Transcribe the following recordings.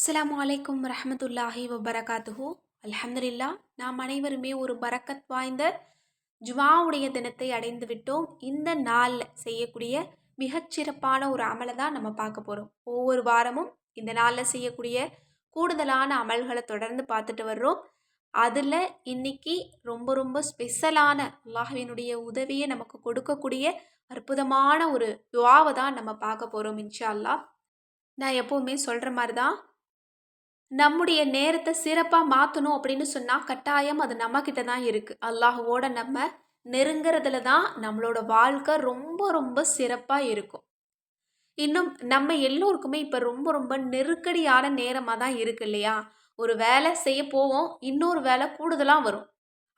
அஸ்லாம் அலைக்கும் ரஹமத்துல்லாஹி வபரகாத்துஹு. அல்ஹம்துலில்லா நாம் அனைவருமே ஒரு பரக்கத் வாய்ந்த ஜுமாவுடைய தினத்தை அடைந்து விட்டோம். இந்த நாளில் செய்யக்கூடிய மிகச்சிறப்பான ஒரு அமலை தான் நம்ம பார்க்க போகிறோம் ஒவ்வொரு வாரமும் இந்த நாளில் செய்யக்கூடிய கூடுதலான அமல்களை தொடர்ந்து பார்த்துட்டு வர்றோம். அதில் இன்னைக்கு ரொம்ப ரொம்ப ஸ்பெஷலான அல்லாஹுவினுடைய உதவியை நமக்கு கொடுக்கக்கூடிய அற்புதமான ஒரு துவாவை தான் நம்ம பார்க்க போகிறோம் இன்ஷா அல்லாஹ். நான் எப்போவுமே சொல்கிற மாதிரி தான் நம்முடைய நேரத்தை சிறப்பாக மாற்றணும் அப்படின்னு சொன்னால் கட்டாயம் அது நம்மக்கிட்ட தான் இருக்குது அல்லாஹுவோட நம்ம நெருங்கிறதுல தான் நம்மளோட வாழ்க்கை ரொம்ப ரொம்ப சிறப்பாக இருக்கும். இன்னும் நம்ம எல்லோருக்குமே இப்போ ரொம்ப ரொம்ப நெருக்கடியான நேரமாக தான் இருக்கு இல்லையா? ஒரு வேலை செய்ய போவோம் இன்னொரு வேலை கூடுதலாக வரும்.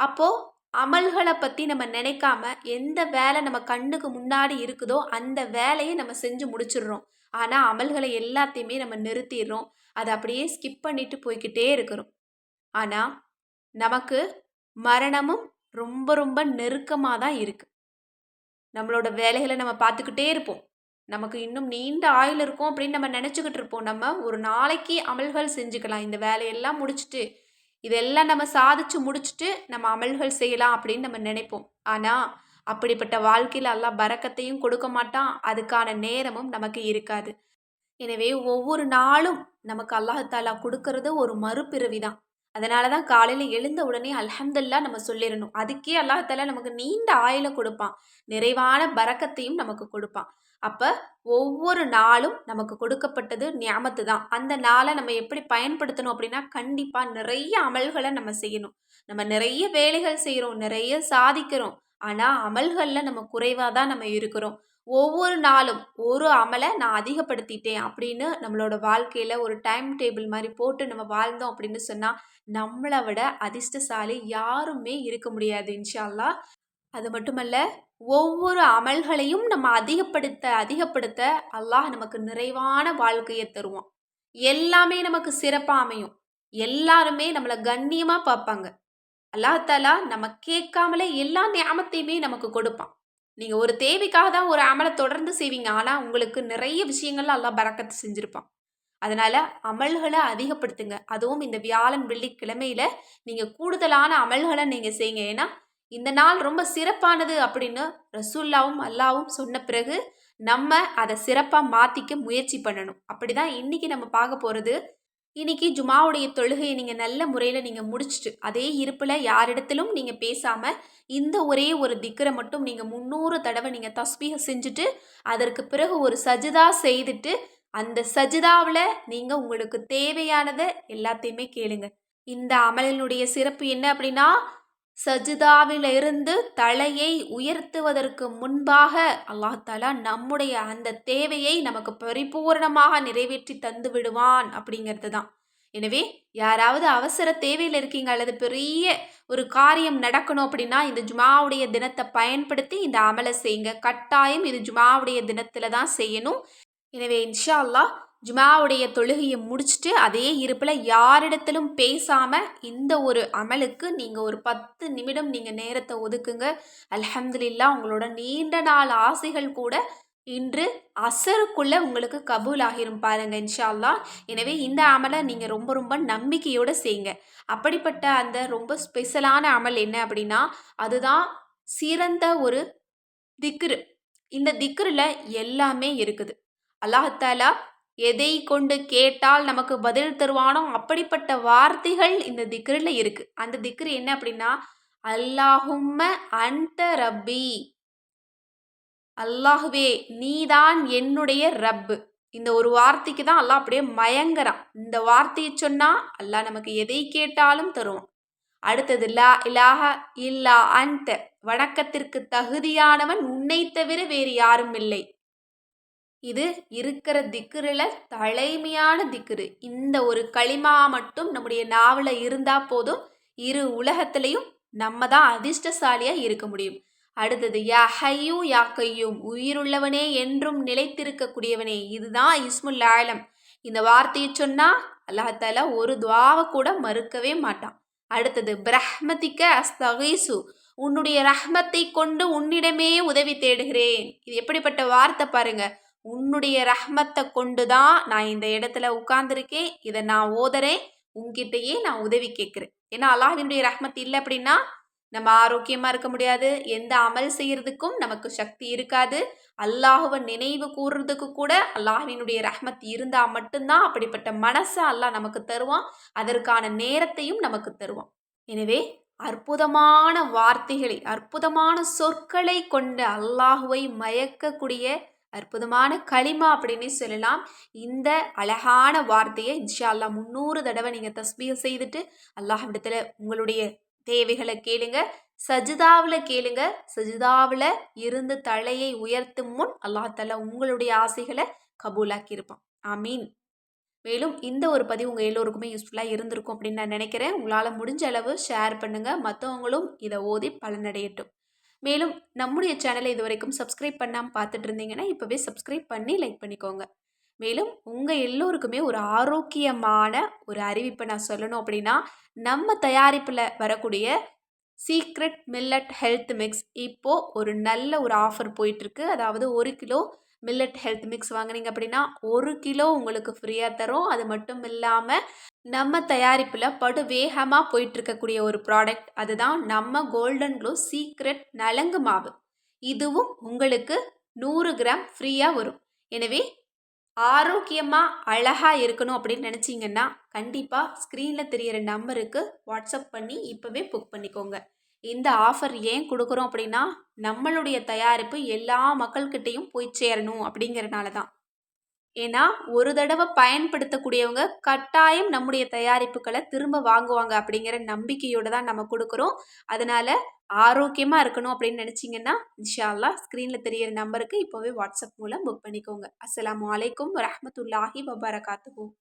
அப்போது அமல்களை பற்றி நம்ம நினைக்காம எந்த வேலை நம்ம கண்ணுக்கு முன்னாடி இருக்குதோ அந்த வேலையை நம்ம செஞ்சு முடிச்சிடுறோம். ஆனால் அமல்களை எல்லாத்தையுமே நம்ம நிறுத்திடுறோம். அதை அப்படியே ஸ்கிப் பண்ணிட்டு போய்கிட்டே இருக்கிறோம். ஆனால் நமக்கு மரணமும் ரொம்ப ரொம்ப நெருக்கமாக தான் இருக்குது நம்மளோட வேலைகளை நம்ம பார்த்துக்கிட்டே இருப்போம். நமக்கு இன்னும் நீண்ட ஆயுள் இருக்கும் அப்படின்னு நம்ம நினச்சிக்கிட்டு இருப்போம். நம்ம ஒரு நாளைக்கு அமல்கள் செஞ்சுக்கலாம். இந்த வேலையெல்லாம் முடிச்சுட்டு இதெல்லாம் நம்ம சாதிச்சு முடிச்சுட்டு நம்ம அமல்கள் செய்யலாம் அப்படின்னு நம்ம நினைப்போம். ஆனால் அப்படிப்பட்ட வாழ்க்கையில் எல்லாம் பறக்கத்தையும் கொடுக்க மாட்டான். அதுக்கான நேரமும் நமக்கு இருக்காது. எனவே ஒவ்வொரு நாளும் நமக்கு அல்லாஹாலா கொடுக்கறது ஒரு மறுபிறவி தான். அதனால தான் காலையில் எழுந்த உடனே அல்ஹம்துல்லா நம்ம சொல்லிடணும். அதுக்கே அல்லாஹாலா நமக்கு நீண்ட ஆயில கொடுப்பான். நிறைவான பறக்கத்தையும் நமக்கு கொடுப்பான். அப்போ ஒவ்வொரு நாளும் நமக்கு கொடுக்கப்பட்டது ஞாபத்து தான். அந்த நாளை நம்ம எப்படி பயன்படுத்தணும் அப்படின்னா கண்டிப்பாக நிறைய அமல்களை நம்ம செய்யணும். நம்ம நிறைய வேலைகள் செய்கிறோம் நிறைய சாதிக்கிறோம். ஆனால் அமல்களில் நம்ம குறைவாக தான் நம்ம இருக்கிறோம். ஒவ்வொரு நாளும் ஒரு அமலை நான் அதிகப்படுத்திட்டேன் அப்படின்னு நம்மளோட வாழ்க்கையில் ஒரு டைம் டேபிள் மாதிரி போட்டு நம்ம வாழ்ந்தோம் அப்படின்னு சொன்னால் நம்மளை விட அதிர்ஷ்டசாலி யாருமே இருக்க முடியாது இன்ஷால்லா அது மட்டுமல்ல ஒவ்வொரு அமல்களையும் நம்ம அதிகப்படுத்த அதிகப்படுத்த அல்லாஹ் நமக்கு நிறைவான வாழ்க்கையை தருவான். எல்லாமே நமக்கு சிறப்பாக அமையும். எல்லாருமே நம்மளை கண்ணியமாக பார்ப்பாங்க. அல்லாஹாலா நம்ம கேட்காமலே எல்லா ஞாபகத்தையுமே நமக்கு கொடுப்பான். நீங்கள் ஒரு தேவைக்காக தான் ஒரு அமலை தொடர்ந்து செய்வீங்க. ஆனால் உங்களுக்கு நிறைய விஷயங்கள்லாம் எல்லாம் பறக்கத்து செஞ்சுருப்பான். அதனால் அமல்களை அதிகப்படுத்துங்க. அதுவும் இந்த வியாழன் வெள்ளிக்கிழமையில் நீங்கள் கூடுதலான அமல்களை நீங்கள் செய்யுங்க. ஏன்னா இந்த நாள் ரொம்ப சிறப்பானது அப்படின்னு ரசூல்லாவும் அல்லாவும் சொன்ன பிறகு நம்ம அதை சிறப்பாக மாற்றிக்க முயற்சி பண்ணணும். அப்படி தான் இன்றைக்கி நம்ம பார்க்க போகிறது இன்னைக்கு ஜுமாவுடைய தொழுகையை நீங்கள் நல்ல முறையில் நீங்கள் முடிச்சுட்டு அதே இருப்பில் யாரிடத்திலும் நீங்கள் பேசாமல் இந்த ஒரே ஒரு திக்கரை மட்டும் நீங்கள் முந்நூறு தடவை நீங்கள் தஸ்பீக செஞ்சுட்டு அதற்கு பிறகு ஒரு சஜிதா செய்துட்டு அந்த சஜிதாவில் நீங்கள் உங்களுக்கு தேவையானதை எல்லாத்தையுமே கேளுங்க. இந்த அமலினுடைய சிறப்பு என்ன அப்படின்னா சஜிதாவிலிருந்து தலையை உயர்த்துவதற்கு முன்பாக அல்லாஹாலா நம்முடைய அந்த தேவையை நமக்கு பரிபூர்ணமாக நிறைவேற்றி தந்து விடுவான் அப்படிங்கிறது தான் எனவே யாராவது அவசர தேவையில் இருக்கீங்க அல்லது பெரிய ஒரு காரியம் நடக்கணும் அப்படின்னா இந்த ஜுமாவுடைய தினத்தை பயன்படுத்தி இந்த அமலை செய்யுங்க. கட்டாயம் இது ஜுமாவுடைய தினத்தில் தான் செய்யணும். எனவே இன்ஷா அல்லாஹ் ஜுமாவுடைய தொழுகையை முடிச்சுட்டு அதே இருப்பில் யாரிடத்திலும் பேசாமல் இந்த ஒரு அமலுக்கு நீங்கள் ஒரு பத்து நிமிடம் நீங்கள் நேரத்தை ஒதுக்குங்க. அல்ஹம்துலில்லா உங்களோட நீண்ட நாள் ஆசைகள் கூட இன்று அசருக்குள்ளே உங்களுக்கு கபூல் ஆகிரும் பாருங்க இன்ஷால்லா எனவே இந்த அமலை நீங்கள் ரொம்ப ரொம்ப நம்பிக்கையோடு செய்யுங்க அப்படிப்பட்ட அந்த ரொம்ப ஸ்பெஷலான அமல் என்ன அப்படின்னா அதுதான் சிறந்த ஒரு திக்ரு. இந்த திக்ரில் எல்லாமே இருக்குது. அல்லாஹாலா எதை கொண்டு கேட்டால் நமக்கு பதில் தருவானோ அப்படிப்பட்ட வார்த்தைகள் இந்த திக்ரில் இருக்கு. அந்த திக்ரு என்ன அப்படின்னா அல்லாஹும்ம அந்த ரப்பி. அல்லாஹுவே நீதான் என்னுடைய ரப்பு இந்த ஒரு வார்த்தைக்கு தான் அல்லாஹ் அப்படியே மயங்குறான். இந்த வார்த்தையை சொன்னா அல்லாஹ் நமக்கு எதை கேட்டாலும் தருவான். அடுத்தது லா இலாஹ இல்லா அந்த வணக்கத்திற்கு தகுதியானவன் உன்னை தவிர வேறு யாரும் இல்லை. இது இருக்கிற திக்குறில் தலைமையான திக்குரு இந்த ஒரு களிமா மட்டும் நம்முடைய நாவில் இருந்தால் போதும் இரு உலகத்திலையும் நம்ம தான் அதிர்ஷ்டசாலியாக இருக்க முடியும். அடுத்தது யா ஹையூ யா கையும். உயிருள்ளவனே என்றும் நிலைத்திருக்கக்கூடியவனே. இதுதான் இஸ்முல் ஆலம். இந்த வார்த்தையை சொன்னால் அல்லாஹால ஒரு துவாவை கூட மறுக்கவே மாட்டான். அடுத்தது பிரஹ்மதிக்க அஸ்தகைசு. உன்னுடைய ரஹ்மத்தை கொண்டு உன்னிடமே உதவி தேடுகிறேன். இது எப்படிப்பட்ட வார்த்தை பாருங்கள் உன்னுடைய ரஹ்மத்தை கொண்டு தான் நான் இந்த இடத்துல உட்கார்ந்துருக்கேன். இதை நான் ஓதுறேன். உங்ககிட்டயே நான் உதவி கேட்குறேன். ஏன்னா அல்லாஹினுடைய ரஹ்மத் இல்லை அப்படின்னா நம்ம ஆரோக்கியமாக இருக்க முடியாது. எந்த அமல் செய்யறதுக்கும் நமக்கு சக்தி இருக்காது. அல்லாஹுவை நினைவு கூறுறதுக்கு கூட அல்லாஹினுடைய ரஹ்மத் இருந்தால் மட்டும்தான் அப்படிப்பட்ட மனசை அல்லாஹ் நமக்கு தருவான். அதற்கான நேரத்தையும் நமக்கு தருவான். எனவே அற்புதமான வார்த்தைகளை அற்புதமான சொற்களை கொண்ட அல்லாஹுவை மயக்கக்கூடிய அற்புதமான களிமா அப்படின்னு சொல்லலாம். இந்த அழகான வார்த்தையை இன்ஷா அல்லா முந்நூறு தடவை நீங்கள் தஸ்பீக செய்துட்டு அல்லாஹிடத்தில் உங்களுடைய தேவைகளை கேளுங்க. சஜிதாவில் கேளுங்க. சஜிதாவில் இருந்து தலையை உயர்த்தும் முன் அல்லாஹால உங்களுடைய ஆசைகளை கபூலாக்கி இருப்பான் ஆமீன். மேலும் இந்த ஒரு பதிவு உங்கள் எல்லோருக்குமே யூஸ்ஃபுல்லாக இருந்திருக்கும் அப்படின்னு நான் நினைக்கிறேன். உங்களால் முடிஞ்ச அளவு ஷேர் பண்ணுங்கள் மற்றவங்களும் இதை ஓதி பலனடையட்டும். மேலும் நம்முடைய சேனலை இது வரைக்கும் சப்ஸ்கிரைப் பண்ணாமல் பார்த்துட்டு இருந்தீங்கன்னா இப்போவே சப்ஸ்கிரைப் பண்ணி லைக் பண்ணிக்கோங்க. மேலும் உங்கள் எல்லோருக்குமே ஒரு ஆரோக்கியமான ஒரு அறிவிப்பை நான் சொல்லணும் அப்படின்னா நம்ம தயாரிப்பில் வரக்கூடிய சீக்ரெட் மில்லட் ஹெல்த் மிக்ஸ் இப்போது ஒரு நல்ல ஒரு ஆஃபர் போயிட்டுருக்கு. அதாவது ஒரு கிலோ மில்லட் ஹெல்த் மிக்ஸ் வாங்கினீங்க அப்படின்னா ஒரு கிலோ உங்களுக்கு ஃப்ரீயாக தரும். அது மட்டும் இல்லாமல் நம்ம தயாரிப்பில் படு வேகமாக போயிட்டுருக்கக்கூடிய ஒரு ப்ராடக்ட் அதுதான் நம்ம கோல்டன் க்ளோ சீக்ரெட் நலங்கு மாவு. இதுவும் உங்களுக்கு நூறு கிராம் ஃப்ரீயாக வரும். எனவே ஆரோக்கியமாக அழகாக இருக்கணும் அப்படின்னு நினச்சிங்கன்னா கண்டிப்பாக ஸ்க்ரீனில் தெரிகிற நம்பருக்கு வாட்ஸ்அப் பண்ணி இப்போவே புக் பண்ணிக்கோங்க. இந்த ஆஃபர் ஏன் கொடுக்குறோம் அப்படின்னா நம்மளுடைய தயாரிப்பு எல்லா மக்கள்கிட்டையும் போய் சேரணும் அப்படிங்கிறனால தான். ஏன்னா ஒரு தடவை பயன்படுத்தக்கூடியவங்க கட்டாயம் நம்முடைய தயாரிப்புகளை திரும்ப வாங்குவாங்க அப்படிங்கிற நம்பிக்கையோடு தான் நம்ம கொடுக்குறோம். அதனால் ஆரோக்கியமாக இருக்கணும் அப்படின்னு நினச்சிங்கன்னா இன்ஷால்லா ஸ்க்ரீனில் தெரியிற நம்பருக்கு இப்போவே வாட்ஸ்அப் மூலம் புக் பண்ணிக்கோங்க. அஸ்லாம் வலைக்கம் வரமத்துல்லாஹி வபரகாத்துவோம்